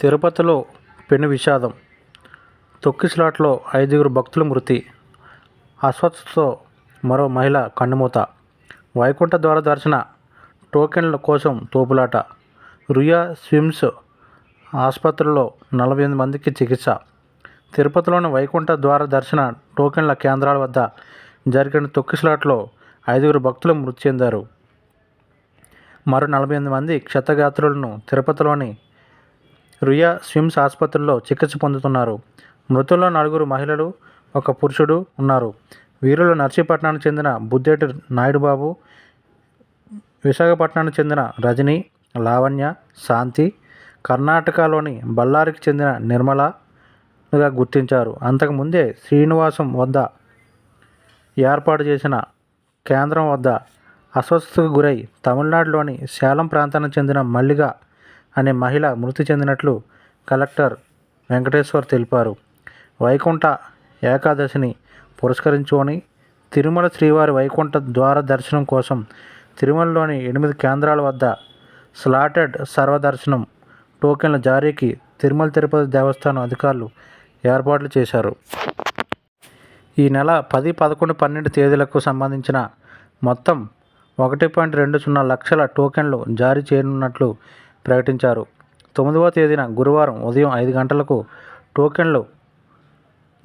తిరుపతిలో పెను విషాదం. తొక్కిసలాట్లో ఐదుగురు భక్తుల మృతి. అస్వస్థతో మరో మహిళ కన్నుమూత. వైకుంఠ ద్వార దర్శన టోకెన్ల కోసం తోపులాట. రుయా స్విమ్స్ ఆసుపత్రిలో నలభై ఎనిమిది మందికి చికిత్స. తిరుపతిలోని వైకుంఠ ద్వార దర్శన టోకెన్ల కేంద్రాల వద్ద జరిగిన తొక్కిసలాట్లో ఐదుగురు భక్తులు మృతి చెందారు. మరో నలభై ఎనిమిది మంది క్షతగాత్రులను తిరుపతిలోని రుయా స్విమ్స్ ఆసుపత్రిలో చికిత్స పొందుతున్నారు. మృతుల్లో నలుగురు మహిళలు ఒక పురుషుడు ఉన్నారు. వీరిలో నర్సీపట్నానికి చెందిన బుద్ధేటి నాయుడుబాబు విశాఖపట్నానికి చెందిన రజని లావణ్య శాంతి కర్ణాటకలోని బళ్ళారికి చెందిన నిర్మలగా గుర్తించారు. అంతకుముందే శ్రీనివాసం వద్ద ఏర్పాటు చేసిన కేంద్రం వద్ద అస్వస్థతకు గురై తమిళనాడులోని సేలం ప్రాంతానికి చెందిన మల్లిగా అనే మహిళ మృతి చెందినట్లు కలెక్టర్ వెంకటేశ్వర్ తెలిపారు. వైకుంఠ ఏకాదశిని పురస్కరించుకొని తిరుమల శ్రీవారి వైకుంఠ ద్వార దర్శనం కోసం తిరుమలలోని ఎనిమిది కేంద్రాల వద్ద స్లాటెడ్ సర్వదర్శనం టోకెన్ల జారీకి తిరుమల తిరుపతి దేవస్థానం అధికారులు ఏర్పాట్లు చేశారు. ఈ నెల పది పదకొండు పన్నెండు తేదీలకు సంబంధించిన మొత్తం ఒకటి పాయింట్ రెండు సున్నా లక్షల టోకెన్లు జారీ చేయనున్నట్లు ప్రకటించారు. తొమ్మిదవ తేదీన గురువారం ఉదయం ఐదు గంటలకు టోకెన్లు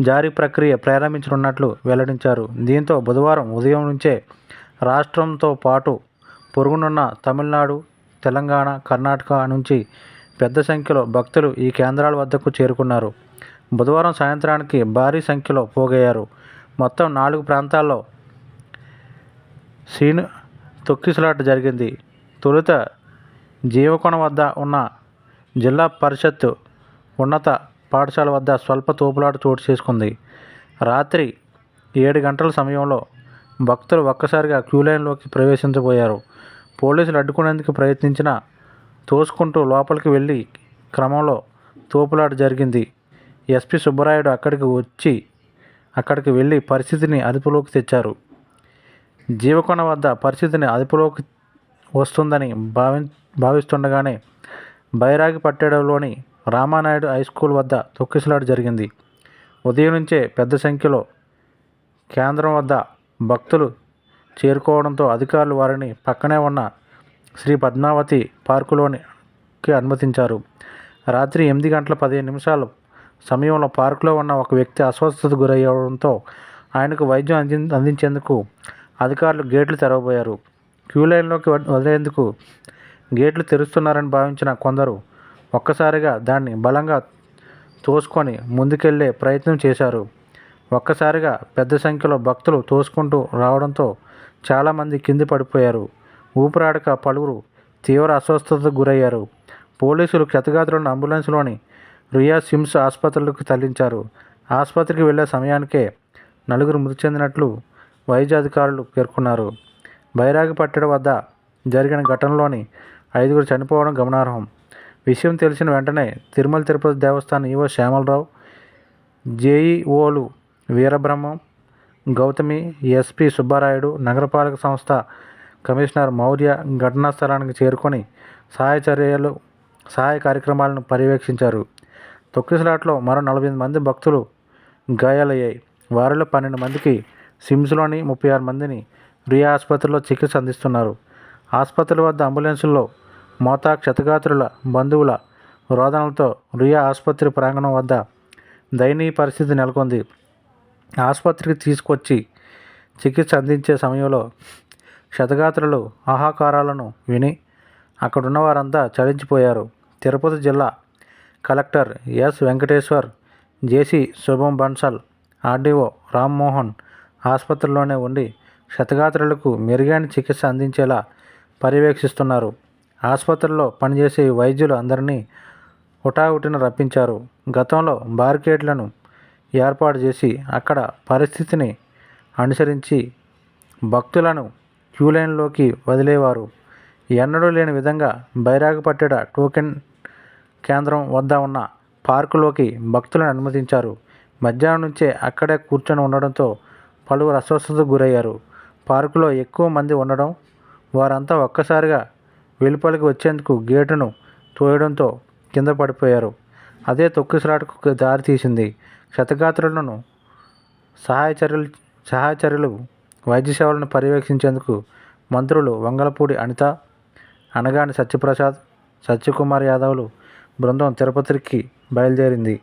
జారీ ప్రక్రియ ప్రారంభించనున్నట్లు వెల్లడించారు. దీంతో బుధవారం ఉదయం నుంచే రాష్ట్రంతో పాటు పొరుగునున్న తమిళనాడు తెలంగాణ కర్ణాటక నుంచి పెద్ద సంఖ్యలో భక్తులు ఈ కేంద్రాల వద్దకు చేరుకున్నారు. బుధవారం సాయంత్రానికి భారీ సంఖ్యలో పోగయ్యారు. మొత్తం నాలుగు ప్రాంతాల్లో శ్రీను తొక్కిసలాట జరిగింది. తొలుత జీవకోణ వద్ద ఉన్న జిల్లా పరిషత్ ఉన్నత పాఠశాల వద్ద స్వల్ప తోపులాట చోటు చేసుకుంది. రాత్రి ఏడు గంటల సమయంలో భక్తులు ఒక్కసారిగా క్యూ లైన్లోకి ప్రవేశించబోయారు. పోలీసులు అడ్డుకునేందుకు ప్రయత్నించిన తోసుకుంటూ లోపలికి వెళ్ళి క్రమంలో తోపులాట జరిగింది. ఎస్పి సుబ్బరాయుడు అక్కడికి వచ్చి అక్కడికి వెళ్ళి పరిస్థితిని అదుపులోకి తెచ్చారు. జీవకొండ వద్ద పరిస్థితిని అదుపులోకి వస్తుందని భావి భావిస్తుండగానే బైరాగి పట్టేడంలోని రామానాయుడు హై స్కూల్ వద్ద తొక్కిసలాట జరిగింది. ఉదయం నుంచే పెద్ద సంఖ్యలో కేంద్రం వద్ద భక్తులు చేరుకోవడంతో అధికారులు వారిని పక్కనే ఉన్న శ్రీ పద్మావతి పార్కులోనికి అనుమతించారు. రాత్రి ఎనిమిది గంటల పదిహేను నిమిషాలు సమయంలో పార్కులో ఉన్న ఒక వ్యక్తి అస్వస్థతకు గురయ్యడంతో ఆయనకు వైద్యం అంది అందించేందుకు అధికారులు గేట్లు తెరవబోయారు. క్యూ లైన్లోకి వదిలేందుకు గేట్లు తెరుస్తున్నారని భావించిన కొందరు ఒక్కసారిగా దాన్ని బలంగా తోసుకొని ముందుకెళ్ళే ప్రయత్నం చేశారు. ఒక్కసారిగా పెద్ద సంఖ్యలో భక్తులు తోసుకుంటూ రావడంతో చాలామంది కింది పడిపోయారు. ఊపిరాడక పలువురు తీవ్ర అస్వస్థతకు గురయ్యారు. పోలీసులు క్షతగాత్రులను అంబులెన్స్లోని రియా సిమ్స్ ఆసుపత్రులకు తరలించారు. ఆసుపత్రికి వెళ్ళే సమయానికే నలుగురు మృతి చెందినట్లు వైద్య అధికారులు పేర్కొన్నారు. బైరాగిపట్టడం వద్ద జరిగిన ఘటనలోని ఐదుగురు చనిపోవడం గమనార్హం. విషయం తెలిసిన వెంటనే తిరుమల తిరుపతి దేవస్థానం ఈవో శ్యామలరావు జేఈఓలు వీరబ్రహ్మం గౌతమి ఎస్పి సుబ్బారాయుడు నగరపాలక సంస్థ కమిషనర్ మౌర్య ఘటనా స్థలానికి చేరుకొని సహాయ చర్యలు సహాయ కార్యక్రమాలను పర్యవేక్షించారు. తొక్కిసలాట్లో మరో నలభై మంది భక్తులు గాయాలయ్యాయి. వారిలో పన్నెండు మందికి సిమ్స్లోని ముప్పై ఆరు మందిని రియా ఆసుపత్రిలో చికిత్స అందిస్తున్నారు. ఆసుపత్రి వద్ద అంబులెన్సుల్లో మోతా క్షతగాత్రుల బంధువుల రోదనలతో రియా ఆసుపత్రి ప్రాంగణం వద్ద దయనీయ పరిస్థితి నెలకొంది. ఆసుపత్రికి తీసుకొచ్చి చికిత్స అందించే సమయంలో క్షతగాత్రులు ఆహాకారాలను విని అక్కడున్న వారంతా చలించిపోయారు. తిరుపతి జిల్లా కలెక్టర్ ఎస్ వెంకటేశ్వర్ జేసీ శుభం బన్సల్ ఆర్డీఓ రామ్మోహన్ ఆసుపత్రిలోనే ఉండి క్షతగాత్రులకు మెరుగైన చికిత్స అందించేలా పర్యవేక్షిస్తున్నారు. ఆసుపత్రిలో పనిచేసే వైద్యులు అందరినీ హుటాహుటిన రప్పించారు. గతంలో బారికేడ్లను ఏర్పాటు చేసి అక్కడ పరిస్థితిని అనుసరించి భక్తులను క్యూలైన్లోకి వదిలేవారు. ఎన్నడూ లేని విధంగా బైరాగపట్టెడ టోకెన్ కేంద్రం వద్ద ఉన్న పార్కులోకి భక్తులను అనుమతించారు. మధ్యాహ్నం నుంచే అక్కడే కూర్చొని ఉండడంతో పలువురు అస్వస్థతకు గురయ్యారు. పార్కులో ఎక్కువ మంది ఉండడం వారంతా ఒక్కసారిగా వెలుపలికి వచ్చేందుకు గేటును తోయడంతో కింద పడిపోయారు. అదే తొక్కిసలాటకు దారితీసింది క్షతగాత్రులను సహాయ చర్యలు సహాయ చర్యలు వైద్య సేవలను పర్యవేక్షించేందుకు మంత్రులు వంగలపూడి అనిత అనగాని సత్యప్రసాద్ సత్యకుమార్ యాదవ్లు బృందం తిరుపతికి బయలుదేరింది.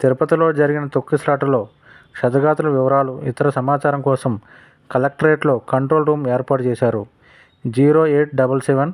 తిరుపతిలో జరిగిన తొక్కిసలాటలో క్షతగాత్రుల వివరాలు ఇతర సమాచారం కోసం కలెక్టరేట్లో కంట్రోల్ రూమ్ ఏర్పాటు చేశారు. Zero eight double seven